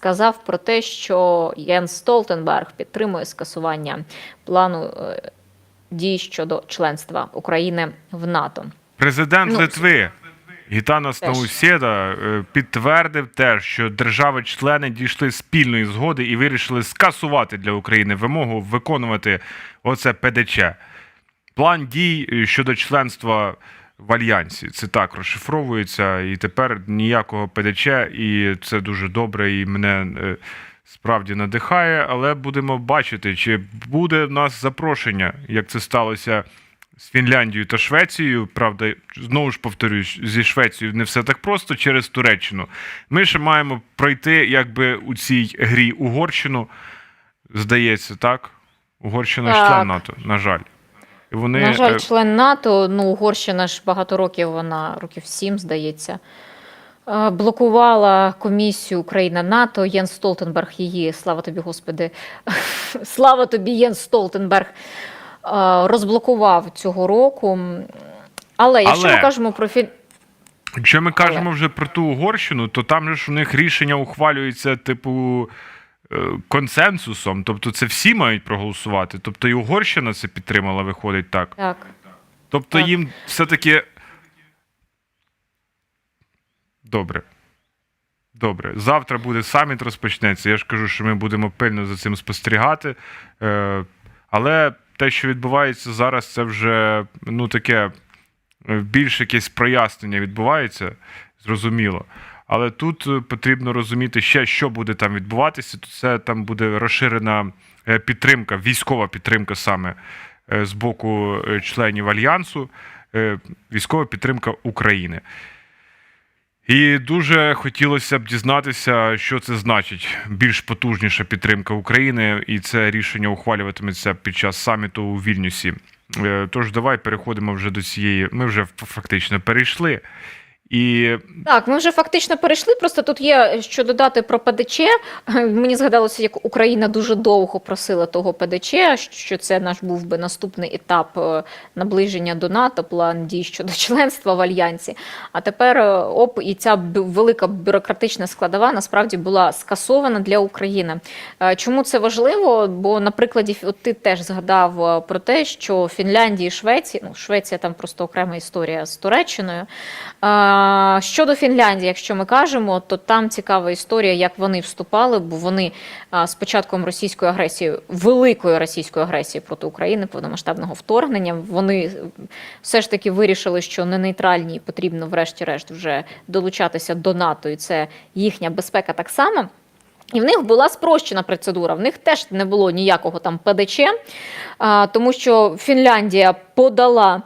сказав про те, що Єнс Столтенберг підтримує скасування плану е, дій щодо членства України в НАТО. Президент Ну, Литви Гітанас теж. Наусєда е, підтвердив теж, що держави-члени дійшли спільної згоди і вирішили скасувати для України вимогу виконувати оце ПДЧ. План дій е, щодо членства в альянсі. Це так розшифровується, і тепер ніякого ПДЧ, і це дуже добре, і мене е, справді надихає. Але будемо бачити, чи буде в нас запрошення, як це сталося з Фінляндією та Швецією. Правда, знову ж повторюсь, зі Швецією не все так просто через Туреччину. Ми ще маємо пройти, якби у цій грі Угорщину. Здається, так? Угорщина Так. член НАТО, на жаль. І вони На жаль, е, член НАТО, ну Угорщина ж багато років, вона років сім, здається. е, Блокувала комісію Україна НАТО. Єнс Столтенберг її, слава тобі, Господи, слава тобі, Єнс Столтенберг е, розблокував цього року. Але якщо Але- ми кажемо про філь... Якщо ми кажемо вже про ту Угорщину, то там же ж у них рішення ухвалюється, типу, консенсусом. Тобто це всі мають проголосувати. Тобто і Угорщина це підтримала, виходить так. так. Тобто Так. їм все-таки. Добре. Добре. Завтра буде саміт розпочнеться. Я ж кажу, що ми будемо пильно за цим спостерігати. Е, але те, що відбувається зараз, це вже ну, таке е, більш якесь прояснення відбувається, зрозуміло. Але тут е, потрібно розуміти ще, що буде там відбуватися. Це там буде розширена е, підтримка, військова підтримка саме е, з боку членів альянсу, військова підтримка України. І дуже хотілося б дізнатися, що це значить більш потужніша підтримка України, і це рішення ухвалюватиметься під час саміту у Вільнюсі. Тож давай переходимо вже до цієї. Ми вже фактично перейшли. І Так, ми вже фактично перейшли. Просто тут є що додати про ПДЧ. Мені згадалося, як Україна дуже довго просила того ПДЧ, що це наш був би наступний етап е, наближення до НАТО, план дій щодо членства в альянсі. А тепер е, оп, і ця велика бюрократична складова насправді була скасована для України. Е, Чому це важливо? Бо на прикладі от ти теж згадав про те, що Фінляндії, Швеції, ну Швеція там просто окрема історія з Туреччиною. Щодо Фінляндії, якщо ми кажемо, то там цікава історія, як вони вступали, бо вони з початком російської агресії, великої російської агресії проти України, повномасштабного вторгнення, вони все ж таки вирішили, що не нейтральні і потрібно, врешті-решт, вже долучатися до НАТО, і це їхня безпека так само. І в них була спрощена процедура. В них теж не було ніякого там ПДЧ, тому що Фінляндія подала.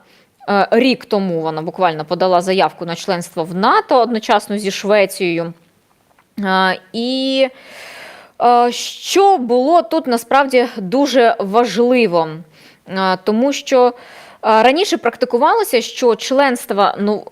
Е, Рік тому вона буквально подала заявку на членство в НАТО одночасно зі Швецією. Е, І е, що було тут насправді дуже важливо, тому що раніше практикувалося, що членство ну.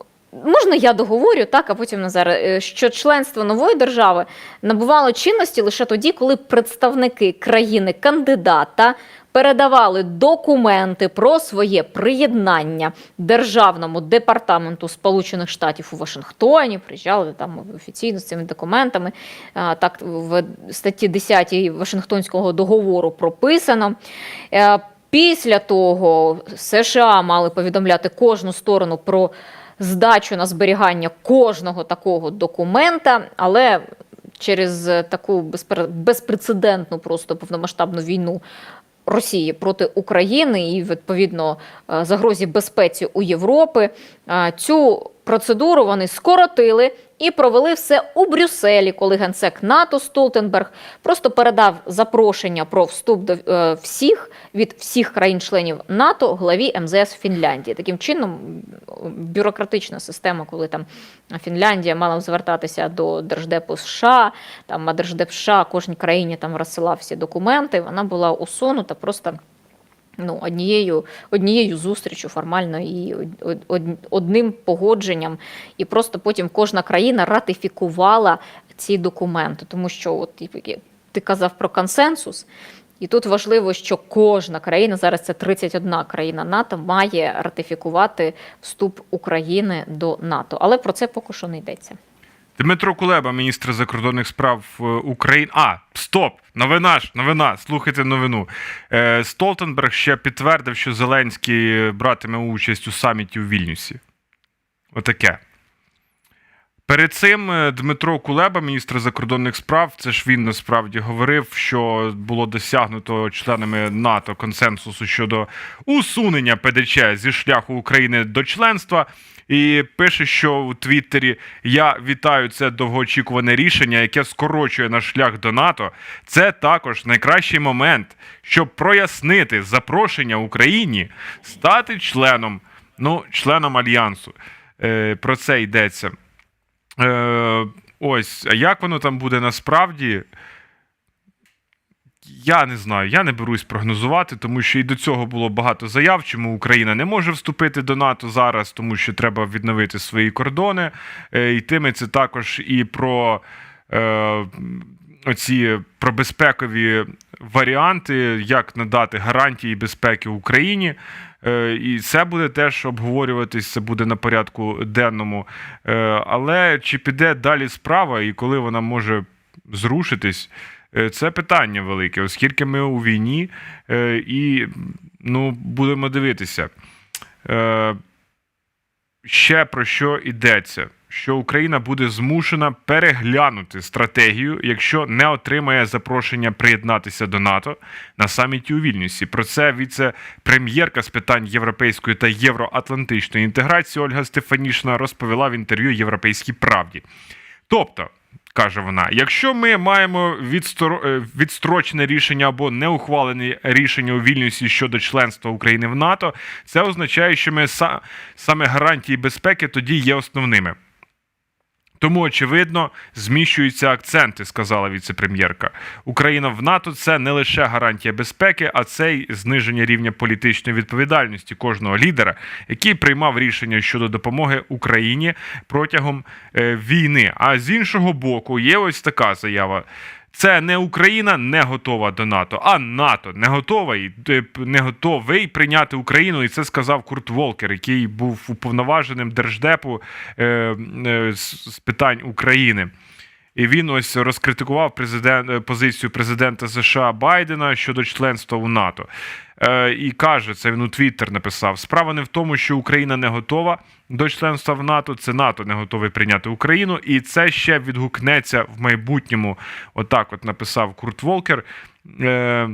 Можна я договорю, так, а потім Назар, що членство нової держави набувало чинності лише тоді, коли представники країни-кандидата передавали документи про своє приєднання Державному департаменту Сполучених Штатів у Вашингтоні. Приїжджали там офіційно з цими документами. Так в статті 10 Вашингтонського договору прописано. Е, Після того США мали повідомляти кожну сторону про здачу на зберігання кожного такого документа, але через таку безпрецедентну просто повномасштабну війну Росії проти України і відповідно е, загрозі безпеці у Європи. Е, цю процедуру вони скоротили і провели все у Брюсселі, коли генсек НАТО Столтенберг просто передав запрошення про вступ до е, всіх від всіх країн-членів НАТО главі МЗС Фінляндії. Таким чином, бюрократична система, коли там Фінляндія мала звертатися до Держдепу США, там а Держдеп США кожній країні там розсилав всі документи. Вона була усунута просто. Ну, однією, однією зустрічю формально і од- од- одним погодженням, і просто потім кожна країна ратифікувала ці документи, тому що от ти казав про консенсус, і тут важливо, що кожна країна зараз це 31 країна НАТО має ратифікувати вступ України до НАТО, але про це поки що не йдеться. Дмитро Кулеба, міністр закордонних справ е, України. А, стоп! Новина ж, новина. Слухайте новину. Е, Столтенберг ще підтвердив, що Зеленський братиме участь у саміті у Вільнюсі. Отаке. Перед цим е, Дмитро Кулеба, міністр закордонних справ, це ж він насправді говорив, що було досягнуто членами НАТО консенсусу щодо усунення ПДЧ зі шляху України до членства. І пише, що у Твіттері я вітаю це довгоочікуване рішення, яке скорочує наш шлях до НАТО. Це також найкращий момент, щоб прояснити запрошення Україні стати членом, ну, членом альянсу. Е, про це йдеться. Е, ось, а як воно там буде насправді? Я не знаю, я не берусь прогнозувати, тому що і до цього було багато заяв, чому Україна не може вступити до НАТО зараз, тому що треба відновити свої кордони. Е, йтиметься також і про е, оці про безпекові варіанти, як надати гарантії безпеки Україні. Е, І це буде теж обговорюватись, це буде на порядку денному. Е, Але чи піде далі справа і коли вона може зрушитись? Е, Це питання велике, оскільки ми у війні і ну, будемо дивитися. Ще про що йдеться? Що Україна буде змушена переглянути стратегію, якщо не отримає запрошення приєднатися до НАТО на саміті у Вільнюсі. Про це віце-прем'єрка з питань європейської та євроатлантичної інтеграції Ольга Стефанішна розповіла в інтерв'ю Європейській правді. Тобто, каже вона, якщо ми маємо відстро... е, відстрочене рішення або неухвалене рішення у Вільнюсі щодо членства України в НАТО, це означає, що ми са... саме гарантії безпеки тоді є основними. Тому, очевидно, зміщуються акценти, сказала віце-прем'єрка. Україна в НАТО це не лише гарантія безпеки, а це й зниження рівня політичної відповідальності кожного лідера, який приймав рішення щодо допомоги Україні протягом е, війни. А з іншого боку, є ось така заява. Це не Україна не готова до НАТО, а НАТО не готовий, е, не готовий прийняти Україну. І це сказав Курт Волкер, який був уповноваженим держдепу е, е, з з питань України. І він ось розкритикував президент, е, позицію президента США Байдена щодо членства у НАТО. Е, і каже, це він у Твіттер написав: справа не в тому, що Україна не готова до членства в НАТО, це НАТО не готовий прийняти Україну, і це ще відгукнеться в майбутньому. Отак, от написав Курт Волкер. Е,